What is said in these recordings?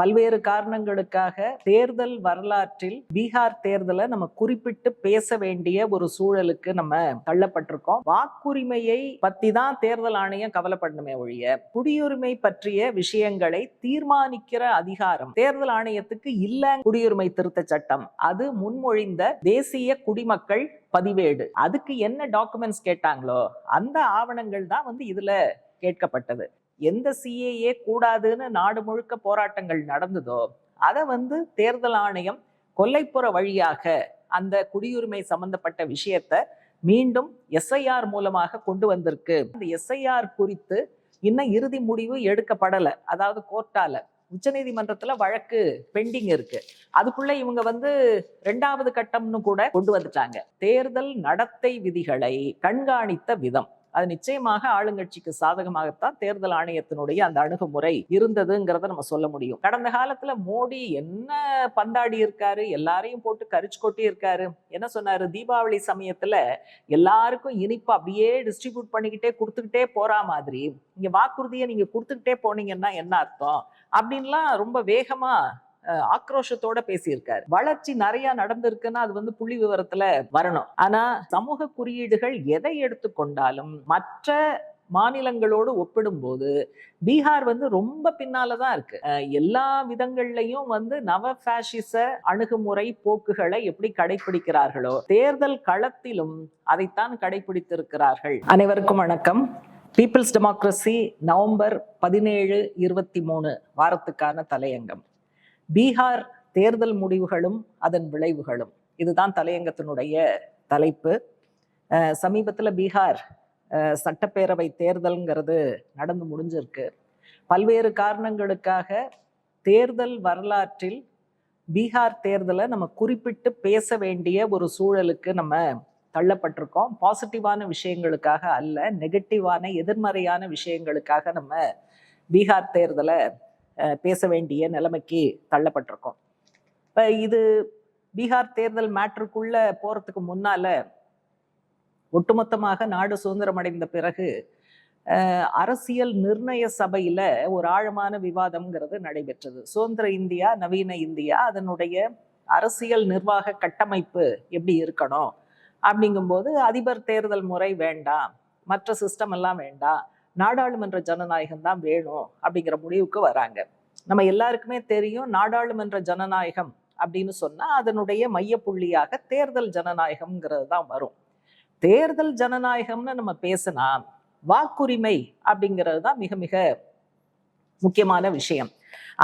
பல்வேறு காரணங்களுக்காக தேர்தல் வரலாற்றில் பீகார் தேர்தலை நம்ம குறிப்பிட்டு பேச வேண்டிய ஒரு சூழலுக்கு நம்ம தள்ளப்பட்டிருக்கோம். வாக்குரிமையை பத்தி தான் தேர்தல் ஆணையம் கவலைப்படணுமே ஒழிய குடியுரிமை பற்றிய விஷயங்களை தீர்மானிக்கிற அதிகாரம் தேர்தல் ஆணையத்துக்கு இல்ல. குடியுரிமை திருத்த சட்டம் அது முன்மொழிந்த தேசிய குடிமக்கள் பதிவேடு. அதுக்கு என்ன டாக்குமெண்ட்ஸ் கேட்டாங்களோ அந்த ஆவணங்கள் தான் வந்து இதுல கேட்கப்பட்டது. எந்த சிஏஏ கூடாதுன்னு நாடு முழுக்க போராட்டங்கள் நடந்ததோ அதை வந்து தேர்தல் ஆணையம் கொல்லைப்புற வழியாக அந்த குடியுரிமை சம்பந்தப்பட்ட விஷயத்த மீண்டும் எஸ்ஐஆர் மூலமாக கொண்டு வந்திருக்கு. அந்த எஸ்ஐஆர் குறித்து இன்னும் இறுதி முடிவு எடுக்கப்படலை. அதாவது கோர்ட்டால. உச்சநீதிமன்றத்துல வழக்கு பெண்டிங் இருக்கு. அதுக்குள்ள இவங்க வந்து ரெண்டாவது கட்டம்னு கூட கொண்டு வந்துட்டாங்க. தேர்தல் நடத்தை விதிகளை கண்காணித்த விதம். அது நிச்சயமாக ஆளுங்கட்சிக்கு சாதகமாகத்தான் தேர்தல் ஆணையத்தினுடைய அந்த அணுகுமுறை இருந்ததுங்கிறத நம்ம சொல்ல முடியும். கடந்த காலத்துல மோடி என்ன பந்தாடி இருக்காரு எல்லாரையும் போட்டு கரிச்சு கொட்டி இருக்காரு. என்ன சொன்னாரு? தீபாவளி சமயத்துல எல்லாருக்கும் இனிப்பு அப்படியே டிஸ்ட்ரிபியூட் பண்ணிக்கிட்டே கொடுத்துக்கிட்டே போறா மாதிரி. இங்க வாக்குறுதியை நீங்க கொடுத்துக்கிட்டே போனீங்கன்னா என்ன அர்த்தம்? அப்படின்லாம் ரொம்ப வேகமா ஆக்ரோஷத்தோட பேசியிருக்காரு. வளர்ச்சி நிறைய நடந்திருக்குன்னா அது வந்து புள்ளி விவரத்துல வரணும். ஆனா சமூக குறியீடுகள் எதை எடுத்துக்கொண்டாலும் மற்ற மாநிலங்களோடு ஒப்பிடும்போது பீகார் வந்து ரொம்ப பின்னால தான் இருக்கு. அஹ், எல்லா விதங்கள்லையும் வந்து நவ ஃபேஷிச அணுகுமுறை போக்குகளை எப்படி கடைபிடிக்கிறார்களோ தேர்தல் களத்திலும் அதைத்தான் கடைபிடித்திருக்கிறார்கள் அனைவருக்கும் வணக்கம். பீப்புள்ஸ் டெமோக்ரஸி நவம்பர் பதினேழு இருபத்தி மூணு வாரத்துக்கான தலையங்கம். பீகார் தேர்தல் முடிவுகளும் அதன் விளைவுகளும். இதுதான் தலையங்கத்தினுடைய தலைப்பு. சமீபத்தில் பீகார் சட்டப்பேரவை தேர்தல்ங்கிறது நடந்து முடிஞ்சிருக்கு. பல்வேறு காரணங்களுக்காக தேர்தல் வரலாற்றில் பீகார் தேர்தலை நம்ம குறிப்பிட்டு பேச வேண்டிய ஒரு சூழலுக்கு நம்ம தள்ளப்பட்டிருக்கோம். பாசிட்டிவான விஷயங்களுக்காக அல்ல நெகட்டிவான எதிர்மறையான விஷயங்களுக்காக நம்ம பீகார் தேர்தலை பேச வேண்டிய நிலைமைக்கு தள்ளப்பட்டிருக்கோம். இப்போ இது பீகார் தேர்தல் மேட்ருக்குள்ள போகிறதுக்கு முன்னால ஒட்டுமொத்தமாக நாடு சுதந்திரம் அடைந்த பிறகு அரசியல் நிர்ணய சபையில் ஒரு ஆழமான விவாதம்ங்கிறது நடைபெற்றது. சுதந்திர இந்தியா நவீன இந்தியா அதனுடைய அரசியல் நிர்வாக கட்டமைப்பு எப்படி இருக்கணும்? அப்படிங்கும்போது அதிபர் தேர்தல் முறை வேண்டாம். மற்ற சிஸ்டம் எல்லாம் வேண்டாம். நாடாளுமன்ற ஜனநாயகம் தான் வேணும் அப்படிங்கிற முடிவுக்கு வராங்க. நம்ம எல்லாருக்குமே தெரியும் நாடாளுமன்ற ஜனநாயகம் அப்படின்னு சொன்னா அதனுடைய மையப்புள்ளியாக தேர்தல் ஜனநாயகம்ங்கிறது தான் வரும். தேர்தல் ஜனநாயகம்னு நம்ம பேசினா வாக்குரிமை அப்படிங்கிறது தான் மிக மிக முக்கியமான விஷயம்.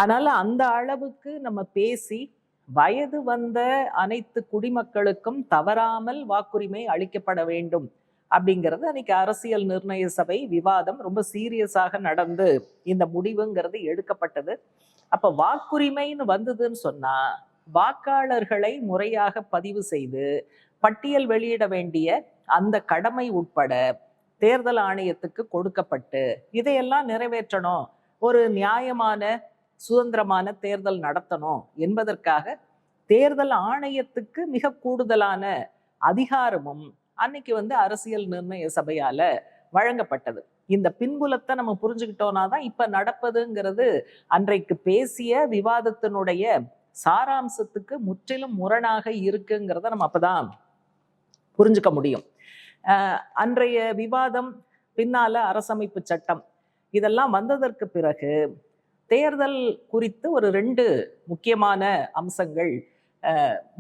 அதனால அந்த அளவுக்கு நம்ம பேசி வயது வந்த அனைத்து குடிமக்களுக்கும் தவறாமல் வாக்குரிமை அளிக்கப்பட வேண்டும். அப்படிங்கிறது அன்னைக்கு அரசியல் நிர்ணய சபை விவாதம் ரொம்ப சீரியஸாக நடந்து இந்த முடிவுங்கிறது எடுக்கப்பட்டது. அப்ப வாக்குரிமைன்னு வந்ததுன்னு சொன்னா வாக்காளர்களை முறையாக பதிவு செய்து பட்டியல் வெளியிட வேண்டிய அந்த கடமை உட்பட தேர்தல் ஆணையத்துக்கு கொடுக்கப்பட்டு இதையெல்லாம் நிறைவேற்றணும் ஒரு நியாயமான சுதந்திரமான தேர்தல் நடத்தணும் என்பதற்காக தேர்தல் ஆணையத்துக்கு மிக கூடுதலான அதிகாரமும் அன்னைக்கு வந்து அரசியல் நிர்ணய சபையால வழங்கப்பட்டது. இந்த பின்புலத்தை நம்ம புரிஞ்சுக்கிட்டோம்னா தான் இப்ப நடப்பதுங்கிறது அன்றைக்கு பேசிய விவாதத்தினுடைய சாராம்சத்துக்கு முற்றிலும் முரணாக இருக்குங்கிறத நம்ம அப்பதான் புரிஞ்சுக்க முடியும். அன்றைய விவாதம் பின்னால அரசமைப்பு சட்டம் இதெல்லாம் வந்ததற்கு பிறகு தேர்தல் குறித்து ஒரு ரெண்டு முக்கியமான அம்சங்கள்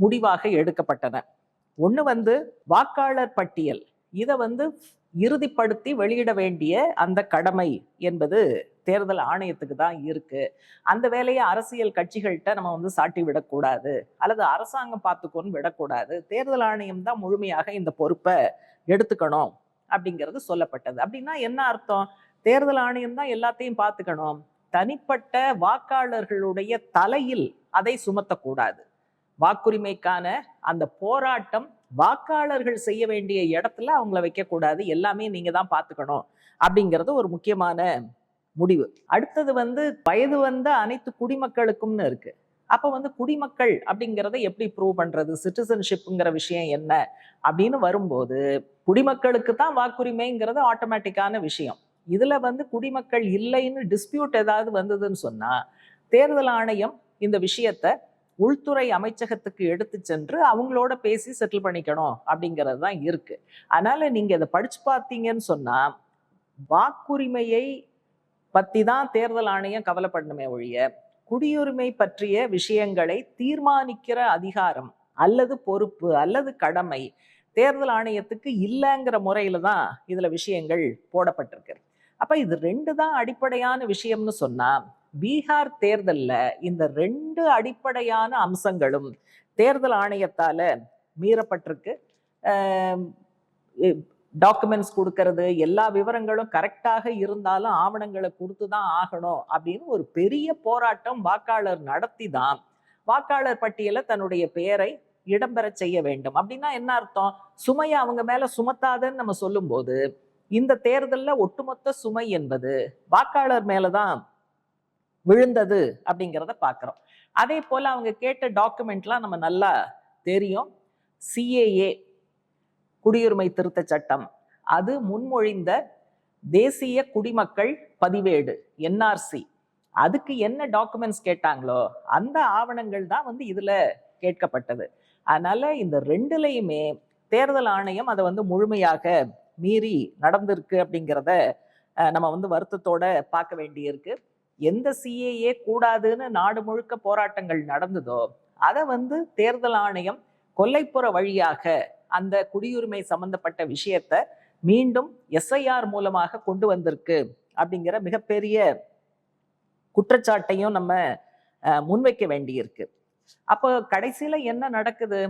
முடிவாக எடுக்கப்பட்டன. ஒன்று வந்து வாக்காளர் பட்டியல். இதை வந்து இறுதிப்படுத்தி வெளியிட வேண்டிய அந்த கடமை என்பது தேர்தல் ஆணையத்துக்கு தான் இருக்கு. அந்த வேலையை அரசியல் கட்சிகள்கிட்ட நம்ம வந்து சாட்டி விடக்கூடாது. அல்லது அரசாங்கம் பார்த்துக்கோன்னு விடக்கூடாது. தேர்தல் ஆணையம் தான் முழுமையாக இந்த பொறுப்பை எடுத்துக்கணும் அப்படிங்கிறது சொல்லப்பட்டது. அப்படின்னா என்ன அர்த்தம்? தேர்தல் ஆணையம் தான் எல்லாத்தையும் பார்த்துக்கணும். தனிப்பட்ட வாக்காளர்களுடைய தலையில் அதை சுமத்தக்கூடாது. வாக்குரிமைக்கான அந்த போராட்டம் வாக்காளர்கள் செய்ய வேண்டிய இடத்துல அவங்கள வைக்கக்கூடாது எல்லாமே நீங்க தான் பார்த்துக்கணும் அப்படிங்கிறது ஒரு முக்கியமான முடிவு. அடுத்தது வந்து வயது வந்த அனைத்து குடிமக்களுக்கும்னு இருக்கு. அப்போ வந்து குடிமக்கள் அப்படிங்கிறத எப்படி ப்ரூவ் பண்றது? சிட்டிசன்ஷிப்புங்கிற விஷயம் என்ன? அப்படின்னு வரும்போது குடிமக்களுக்கு தான் வாக்குரிமைங்கிறது ஆட்டோமேட்டிக்கான விஷயம். இதுல வந்து குடிமக்கள் இல்லைன்னு டிஸ்பியூட் ஏதாவது வந்ததுன்னு சொன்னா தேர்தல் ஆணையம் இந்த விஷயத்தை உள்துறை அமைச்சகத்துக்கு எடுத்து சென்று அவங்களோட பேசி செட்டில் பண்ணிக்கணும் அப்படிங்கிறது தான் இருக்கு. அதனால நீங்க இதை படிச்சு பார்த்தீங்கன்னு சொன்னா வாக்குரிமையை பத்தி தான் தேர்தல் ஆணையம் கவலைப்படணுமே ஒழிய குடியுரிமை பற்றிய விஷயங்களை தீர்மானிக்கிற அதிகாரம் அல்லது பொறுப்பு அல்லது கடமை தேர்தல் ஆணையத்துக்கு இல்லைங்கிற முறையில தான் இதுல விஷயங்கள் போடப்பட்டிருக்கு. அப்ப இது ரெண்டு தான் அடிப்படையான விஷயம்னு சொன்னா பீகார் தேர்தலில் இந்த ரெண்டு அடிப்படையான அம்சங்களும் தேர்தல் ஆணையத்தால் மீறப்பட்டிருக்கு. டாக்குமெண்ட்ஸ் கொடுக்கறது எல்லா விவரங்களும் கரெக்டாக இருந்தாலும் ஆவணங்களை கொடுத்து தான் ஆகணும் அப்படின்னு ஒரு பெரிய போராட்டம் வாக்காளர் நடத்தி தான் வாக்காளர் பட்டியலில் தன்னுடைய பெயரை இடம்பெற செய்ய வேண்டும். அப்படின்னா என்ன அர்த்தம்? சுமையை அவங்க மேல சுமத்தாதன்னு நம்ம சொல்லும்போது இந்த தேர்தலில் ஒட்டுமொத்த சுமை என்பது வாக்காளர் மேலதான் விழுந்தது அப்படிங்கிறத பார்க்குறோம். அதே போல் அவங்க கேட்ட டாக்குமெண்ட்லாம் நம்ம நல்லா தெரியும். சிஏஏ குடியுரிமை திருத்த சட்டம். அது முன்மொழிந்த தேசிய குடிமக்கள் பதிவேடு என்ஆர்சி அதுக்கு என்ன டாக்குமெண்ட்ஸ் கேட்டாங்களோ அந்த ஆவணங்கள் தான் வந்து இதில் கேட்கப்பட்டது. அதனால இந்த ரெண்டுலையுமே தேர்தல் ஆணையம் அதை வந்து முழுமையாக மீறி நடந்திருக்கு அப்படிங்கிறத நம்ம வந்து வருத்தத்தோட பார்க்க வேண்டியிருக்கு. எந்த சிஏஏ கூடாதுன்னு நாடு முழுக்க போராட்டங்கள் நடந்ததோ அதை வந்து தேர்தல் ஆணையம் கொல்லைப்புற வழியாக அந்த குடியுரிமை சம்பந்தப்பட்ட விஷயத்த மீண்டும் எஸ்ஐஆர் மூலமாக கொண்டு வந்திருக்கு அப்படிங்கிற மிகப்பெரிய குற்றச்சாட்டையும் நம்ம முன்வைக்க வேண்டியிருக்கு. அப்போ கடைசியில் என்ன நடக்குது?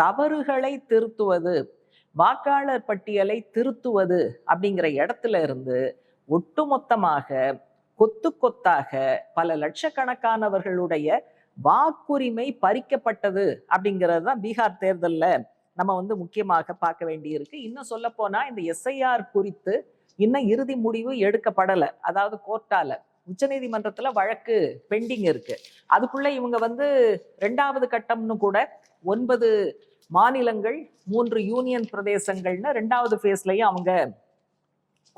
தவறுகளை திருத்துவது வாக்காளர் பட்டியலை திருத்துவது அப்படிங்கிற இடத்துல இருந்து ஒட்டுமொத்தமாக கொத்து கொத்தாக பல லட்சக்கணக்கானவர்களுடைய வாக்குரிமை பறிக்கப்பட்டது அப்படிங்கிறது தான் பீகார் தேர்தலில் நம்ம வந்து முக்கியமாக பார்க்க வேண்டியிருக்கு. இன்னும் சொல்ல போனா இந்த எஸ்ஐஆர் குறித்து இன்னும் இறுதி முடிவு எடுக்கப்படலை. அதாவது கோர்ட்டால. உச்சநீதிமன்றத்தில் வழக்கு பெண்டிங் இருக்கு. அதுக்குள்ள இவங்க வந்து ரெண்டாவது கட்டம்னு கூட ஒன்பது மாநிலங்கள் மூன்று யூனியன் பிரதேசங்கள்னு ரெண்டாவது ஃபேஸ்லையும் அவங்க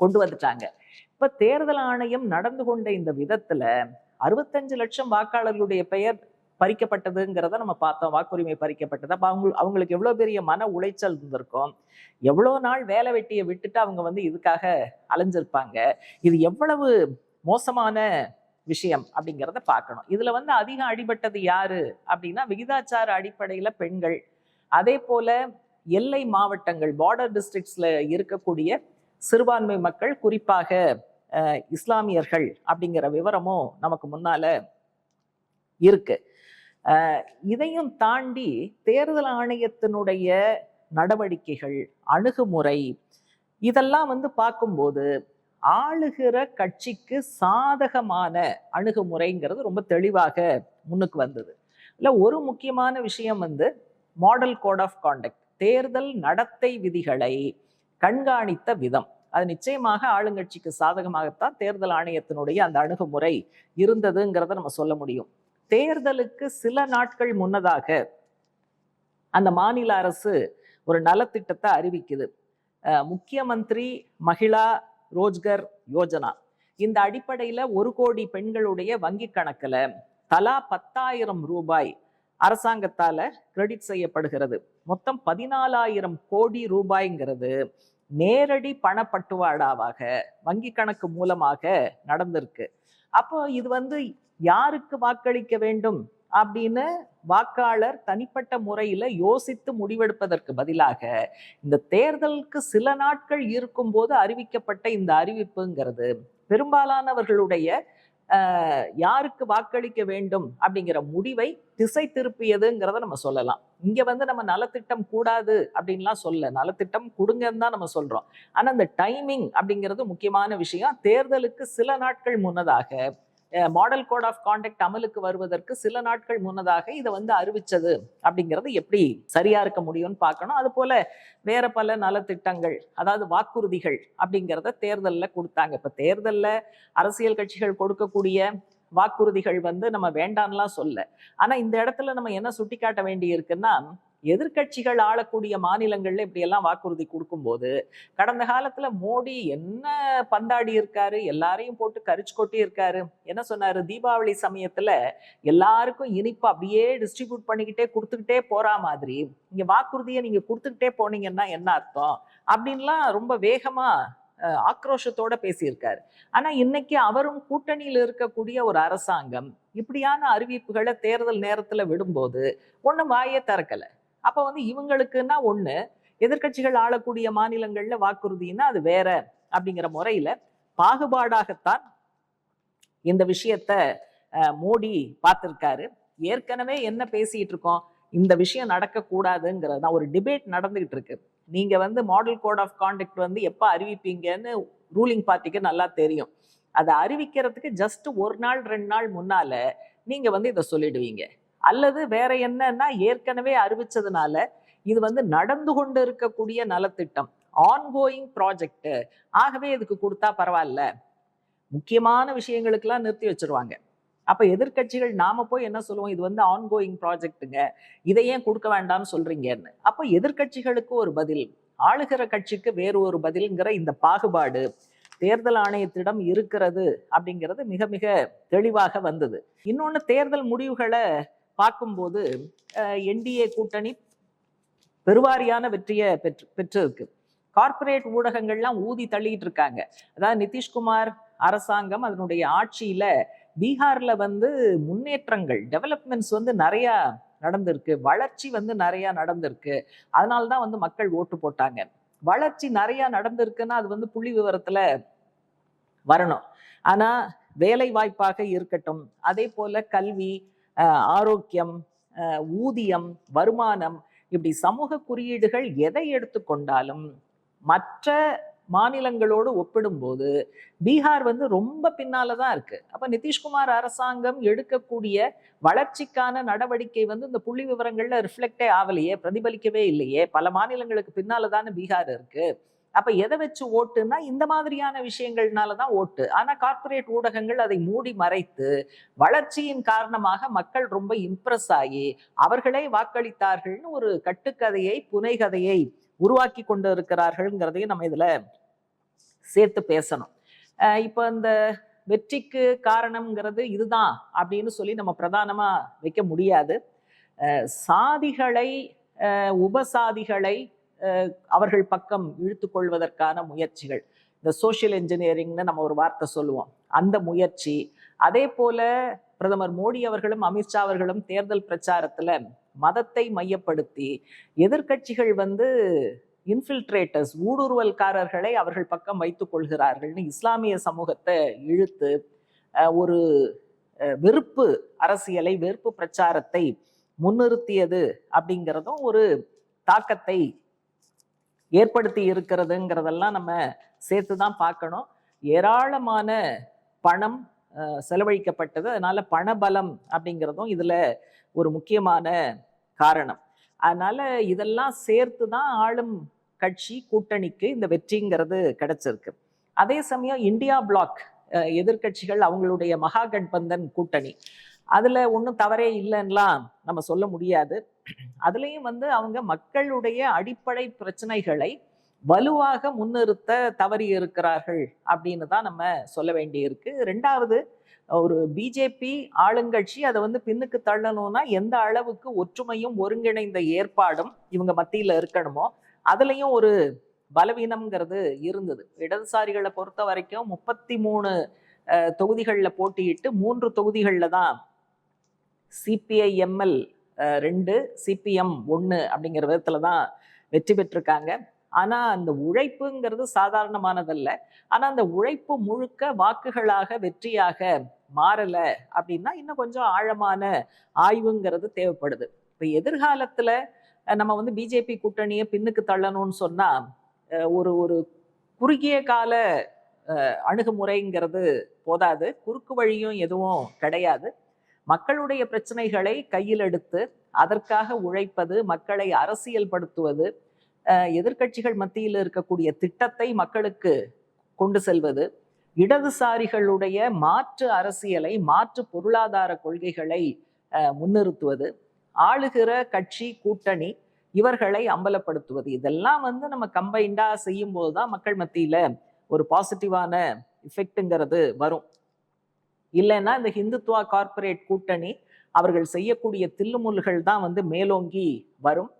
கொண்டு வந்துட்டாங்க. இப்ப தேர்தல் ஆணையம் நடந்து கொண்ட இந்த விதத்துல அறுபத்தஞ்சு லட்சம் வாக்காளர்களுடைய பெயர் பறிக்கப்பட்டதுங்கிறத நம்ம பார்த்தோம். வாக்குரிமை பறிக்கப்பட்டது. அப்போ அவங்க அவங்களுக்கு எவ்வளோ பெரிய மன உளைச்சல் இருந்திருக்கும்? எவ்வளோ நாள் வேலை வெட்டியை விட்டுட்டு அவங்க வந்து இதுக்காக அலைஞ்சிருப்பாங்க? இது எவ்வளவு மோசமான விஷயம் அப்படிங்கிறத பார்க்கணும். இதில் வந்து அதிகம் அடிபட்டது யாரு அப்படின்னா விகிதாச்சார அடிப்படையில் பெண்கள். அதே போல எல்லை மாவட்டங்கள் பார்டர் டிஸ்ட்ரிக்ட்ஸில் இருக்கக்கூடிய சிறுபான்மை மக்கள் குறிப்பாக இஸ்லாமியர்கள் அப்படிங்கிற விவரமும் நமக்கு முன்னால இருக்கு. இதையும் தாண்டி தேர்தல் ஆணையத்தினுடைய நடவடிக்கைகள் அணுகுமுறை இதெல்லாம் வந்து பார்க்கும்போது ஆளுகிற கட்சிக்கு சாதகமான அணுகுமுறைங்கிறது ரொம்ப தெளிவாக முன்னுக்கு வந்தது. இல்லை ஒரு முக்கியமான விஷயம் வந்து மாடல் கோட் ஆஃப் காண்டக்ட் தேர்தல் நடத்தை விதிகளை கண்காணித்த விதம். அது நிச்சயமாக ஆளுங்கட்சிக்கு சாதகமாகத்தான் தேர்தல் ஆணையத்தினுடைய அந்த அணுகுமுறை இருந்ததுங்கிறத நம்ம சொல்ல முடியும். தேர்தலுக்கு சில நாட்கள் முன்னதாக அந்த மாநில அரசு ஒரு நலத்திட்டத்தை அறிவிக்குது. முக்கியமந்திரி மகிழா ரோஜ்கர் யோஜனா. இந்த அடிப்படையில் ஒரு கோடி பெண்களுடைய வங்கி கணக்கில் தலா பத்தாயிரம் ரூபாய் அரசாங்கத்தால் கிரெடிட் செய்யப்படுகிறது. மொத்தம் பதினாலாயிரம் கோடி ரூபாய்ங்கிறது. நேரடி பணப்பட்டுவாடாவாக வங்கி கணக்கு மூலமாக நடந்திருக்கு. அப்போ இது வந்து யாருக்கு வாக்களிக்க வேண்டும் அப்படின்னு வாக்காளர் தனிப்பட்ட முறையில் யோசித்து முடிவெடுப்பதற்கு பதிலாக இந்த தேர்தலுக்கு சில நாட்கள் இருக்கும்போது அறிவிக்கப்பட்ட இந்த அறிவிப்புங்கிறது பெரும்பாலானவர்களுடைய யாருக்கு வாக்களிக்க வேண்டும் அப்படிங்கிற முடிவை திசை திருப்பியதுங்கிறத நம்ம சொல்லலாம். இங்க வந்து நம்ம நலத்திட்டம் கூடாது அப்படின்லாம் சொல்ல நலத்திட்டம் கொடுங்கன்னு தான் நம்ம சொல்றோம். ஆனா அந்த டைமிங் அப்படிங்கிறது முக்கியமான விஷயம். தேர்தலுக்கு சில நாட்கள் முன்னதாக மாடல் கோட் ஆஃப் காண்டக்ட் அமலுக்கு வருவதற்கு சில நாட்கள் முன்னதாக இதை வந்து அறிவிச்சது அப்படிங்கிறது எப்படி சரியா இருக்க முடியும்னு பார்க்கணும். அது போல வேற பல நலத்திட்டங்கள் அதாவது வாக்குறுதிகள் அப்படிங்கிறத தேர்தலில் கொடுத்தாங்க. இப்போ தேர்தலில் அரசியல் கட்சிகள் கொடுக்கக்கூடிய வாக்குறுதிகள் வந்து நம்ம வேண்டாம்லாம் சொல்ல. ஆனால் இந்த இடத்துல நம்ம என்ன சுட்டிக்காட்ட வேண்டி இருக்குன்னா எதிர்க்கட்சிகள் ஆளக்கூடிய மாநிலங்கள்ல இப்படி எல்லாம் வாக்குறுதி கொடுக்கும்போது கடந்த காலத்துல மோடி என்ன பந்தாடி இருக்காரு எல்லாரையும் போட்டு கரிச்சு கொட்டி இருக்காரு. என்ன சொன்னாரு? தீபாவளி சமயத்துல எல்லாருக்கும் இனிப்பு அப்படியே டிஸ்ட்ரிபியூட் பண்ணிக்கிட்டே கொடுத்துக்கிட்டே போறா மாதிரி. இங்க வாக்குறுதியை நீங்க கொடுத்துக்கிட்டே போனீங்கன்னா என்ன அர்த்தம்? அப்படின்லாம் ரொம்ப வேகமா ஆக்ரோஷத்தோட பேசியிருக்காரு. ஆனா இன்னைக்கு அவரும் கூட்டணியில் இருக்கக்கூடிய ஒரு அரசாங்கம் இப்படியான அறிவிப்புகளை தேர்தல் நேரத்துல விடும்போது ஒண்ணும் வாயே திறக்கலை. அப்ப வந்து இவங்களுக்குன்னா ஒண்ணு எதிர்க்கட்சிகள் ஆளக்கூடிய மாநிலங்கள்ல வாக்குறுதினா அது வேற அப்படிங்கிற முறையில பாகுபாடாகத்தான் இந்த விஷயத்த மோடி பார்த்திருக்காரு. ஏற்கனவே என்ன பேசிட்டு இருக்கோம் இந்த விஷயம் நடக்கக்கூடாதுங்கிறது தான் ஒரு டிபேட் நடந்துகிட்டு இருக்கு. நீங்க வந்து மாடல் கோட் ஆஃப் கான்டக்ட் வந்து எப்ப அறிவிப்பீங்கன்னு ரூலிங் பார்ட்டிக்கு நல்லா தெரியும். அதை அறிவிக்கிறதுக்கு ஜஸ்ட் ஒரு நாள் ரெண்டு நாள் முன்னால நீங்க வந்து இதை சொல்லிடுவீங்க. அல்லது வேற என்னன்னா ஏற்கனவே அறிவிச்சதுனால இது வந்து நடந்து கொண்டு இருக்கக்கூடிய நலத்திட்டம் ஆன்கோயிங் ப்ராஜெக்ட் ஆகவே இதுக்கு கொடுத்தா பரவாயில்ல. முக்கியமான விஷயங்களுக்கெல்லாம் நிறுத்தி வச்சிருவாங்க. அப்ப எதிர்க்கட்சிகள் நாம போய் என்ன சொல்லுவோம்? இது வந்து ஆன்கோயிங் ப்ராஜெக்ட்டுங்க இதை ஏன் கொடுக்க வேண்டாம்னு சொல்றீங்கன்னு. அப்போ எதிர்க்கட்சிகளுக்கு ஒரு பதில் ஆளுகிற கட்சிக்கு வேறு ஒரு பதில்ங்கிற இந்த பாகுபாடு தேர்தல் ஆணையத்திடம் இருக்கிறது அப்படிங்கிறது மிக மிக தெளிவாக வந்தது. இன்னொன்று தேர்தல் முடிவுகளை பார்க்கும்போது என்டிஏ கூட்டணி பெருவாரியான வெற்றியை பெற்று பெற்றிருக்கு. கார்ப்பரேட் ஊடகங்கள்லாம் ஊதி தள்ளிட்டு இருக்காங்க. அதாவது நிதிஷ்குமார் அரசாங்கம் அதனுடைய ஆட்சியில பீகார்ல வந்து முன்னேற்றங்கள் டெவலப்மெண்ட்ஸ் வந்து நிறைய நடந்திருக்கு. வளர்ச்சி வந்து நிறைய நடந்திருக்கு. அதனால தான் வந்து மக்கள் ஓட்டு போட்டாங்க. வளர்ச்சி நிறைய நடந்திருக்குன்னா அது வந்து புள்ளி விவரத்துல வரணும். ஆனா வேலை வாய்ப்பாக இருக்கட்டும். அதே போல கல்வி ஆரோக்கியம் ஊதியம் வருமானம் இப்படி சமூக குறியீடுகள் எதை எடுத்துக்கொண்டாலும் மற்ற மாநிலங்களோடு ஒப்பிடும்போது பீகார் வந்து ரொம்ப பின்னால தான் இருக்கு. அப்ப நிதிஷ்குமார் அரசாங்கம் எடுக்கக்கூடிய வளர்ச்சிக்கான நடவடிக்கை வந்து இந்த புள்ளி விவரங்கள்ல ரிஃப்ளெக்டே ஆகலையே பிரதிபலிக்கவே இல்லையே. பல மாநிலங்களுக்கு பின்னால தானே பீகார் இருக்கு. அப்ப எதை வச்சு ஓட்டுன்னா இந்த மாதிரியான விஷயங்கள்னால தான் ஓட்டு. ஆனா கார்ப்பரேட் ஊடகங்கள் அதை மூடி மறைத்து வளர்ச்சியின் காரணமாக மக்கள் ரொம்ப இம்ப்ரெஸ் ஆகி அவர்களே வாக்களித்தார்கள்னு ஒரு கட்டுக்கதையை புனைகதையை உருவாக்கி கொண்டு இருக்கிறார்கள்ங்கிறதையும் நம்ம இதுல சேர்த்து பேசணும். இப்போ இந்த வெற்றிக்கு காரணம்ங்கிறது இதுதான் அப்படின்னு சொல்லி நம்ம பிரதானமாக வைக்க முடியாது. சாதிகளை உபசாதிகளை அவர்கள் பக்கம் இழுத்து கொள்வதற்கான முயற்சிகள். இந்த சோஷியல் இன்ஜினியரிங்னு நம்ம ஒரு வார்த்தை சொல்லுவோம். அந்த முயற்சி. அதே போல பிரதமர் மோடி அவர்களும் அமித்ஷா அவர்களும் தேர்தல் பிரச்சாரத்தில் மதத்தை மையப்படுத்தி எதிர்க்கட்சிகள் வந்து இன்ஃபில்ட்ரேட்டர்ஸ் ஊடுருவல்காரர்களை அவர்கள் பக்கம் வைத்துக் கொள்கிறார்கள்னு இஸ்லாமிய சமூகத்தை இழுத்து ஒரு வெறுப்பு அரசியலை வெறுப்பு பிரச்சாரத்தை முன்னிறுத்தியது அப்படிங்கிறதும் ஒரு தாக்கத்தை ஏற்படுத்தி இருக்கிறதுங்கிறதெல்லாம் நம்ம சேர்த்து தான் பார்க்கணும். ஏராளமான பணம் செலவழிக்கப்பட்டது. அதனால பணபலம் அப்படிங்கிறதும் இதில் ஒரு முக்கியமான காரணம். அதனால இதெல்லாம் சேர்த்து தான் ஆளும் கட்சி கூட்டணிக்கு இந்த வெற்றிங்கிறது கிடைச்சிருக்கு. அதே சமயம் இந்தியா பிளாக் எதிர்கட்சிகள் எதிர்க்கட்சிகள் அவங்களுடைய மகாகட்பந்தன் கூட்டணி. அதில் ஒன்றும் தவறே இல்லைன்னெலாம் நம்ம சொல்ல முடியாது. அதுலேயும் வந்து அவங்க மக்களுடைய அடிப்படை பிரச்சனைகளை வலுவாக முன்னிறுத்த தவறி இருக்கிறார்கள் அப்படின்னு தான் நம்ம சொல்ல வேண்டியிருக்கு. ரெண்டாவது ஒரு பிஜேபி ஆளுங்கட்சி அதை வந்து பின்னுக்கு தள்ளணும்னா எந்த அளவுக்கு ஒற்றுமையும் ஒருங்கிணைந்த ஏற்பாடும் இவங்க மத்தியில் இருக்கணுமோ அதுலேயும் ஒரு பலவீனம்ங்கிறது இருந்தது. இடதுசாரிகளை பொறுத்த வரைக்கும் முப்பத்தி மூணு தொகுதிகளில் போட்டியிட்டு மூன்று தொகுதிகளில் தான் சிபிஐஎம்எல் ரெண்டு சிபிஎம் ஒன்று அப்படிங்கிற விதத்தில் தான் வெற்றி பெற்றிருக்காங்க. ஆனால் அந்த உழைப்புங்கிறது சாதாரணமானதல்ல. ஆனால் அந்த உழைப்பு முழுக்க வாக்குகளாக வெற்றியாக மாறலை அப்படின்னா இன்னும் கொஞ்சம் ஆழமான ஆய்வுங்கிறது தேவைப்படுது. இப்போ எதிர்காலத்தில் நம்ம வந்து பிஜேபி கூட்டணியை பின்னுக்கு தள்ளணும்னு சொன்னால் ஒரு ஒரு குறுகிய கால அணுகுமுறைங்கிறது போதாது. குறுக்கு வழியும் எதுவும் கிடையாது. மக்களுடைய பிரச்சனைகளை கையில் எடுத்து அதற்காக உழைப்பது மக்களை அரசியல்படுத்துவது படுத்துவது எதிர்க்கட்சிகள் மத்தியில் இருக்கக்கூடிய திட்டத்தை மக்களுக்கு கொண்டு செல்வது இடதுசாரிகளுடைய மாற்று அரசியலை மாற்று பொருளாதார கொள்கைகளை முன்னிறுத்துவது ஆளுகிற கட்சி கூட்டணி இவர்களை அம்பலப்படுத்துவது. இதெல்லாம் வந்து நம்ம கம்பைண்டாக செய்யும் போதுதான் மக்கள் மத்தியில் ஒரு பாசிட்டிவான இஃபெக்ட்டுங்கிறது வரும். இல்லைன்னா இந்த ஹிந்துத்வா கார்ப்பரேட் கூட்டணி அவர்கள் செய்யக்கூடிய தில்லுமுல்கள் தான் வந்து மேலோங்கி வரும்.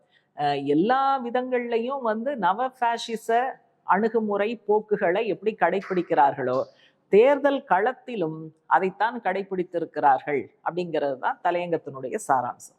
எல்லா விதங்கள்லையும் வந்து நவ ஃபேஷிச அணுகுமுறை போக்குகளை எப்படி கடைபிடிக்கிறார்களோ தேர்தல் களத்திலும் அதைத்தான் கடைபிடித்திருக்கிறார்கள் அப்படிங்கிறது தான் தலையங்கத்தினுடைய சாராம்சம்.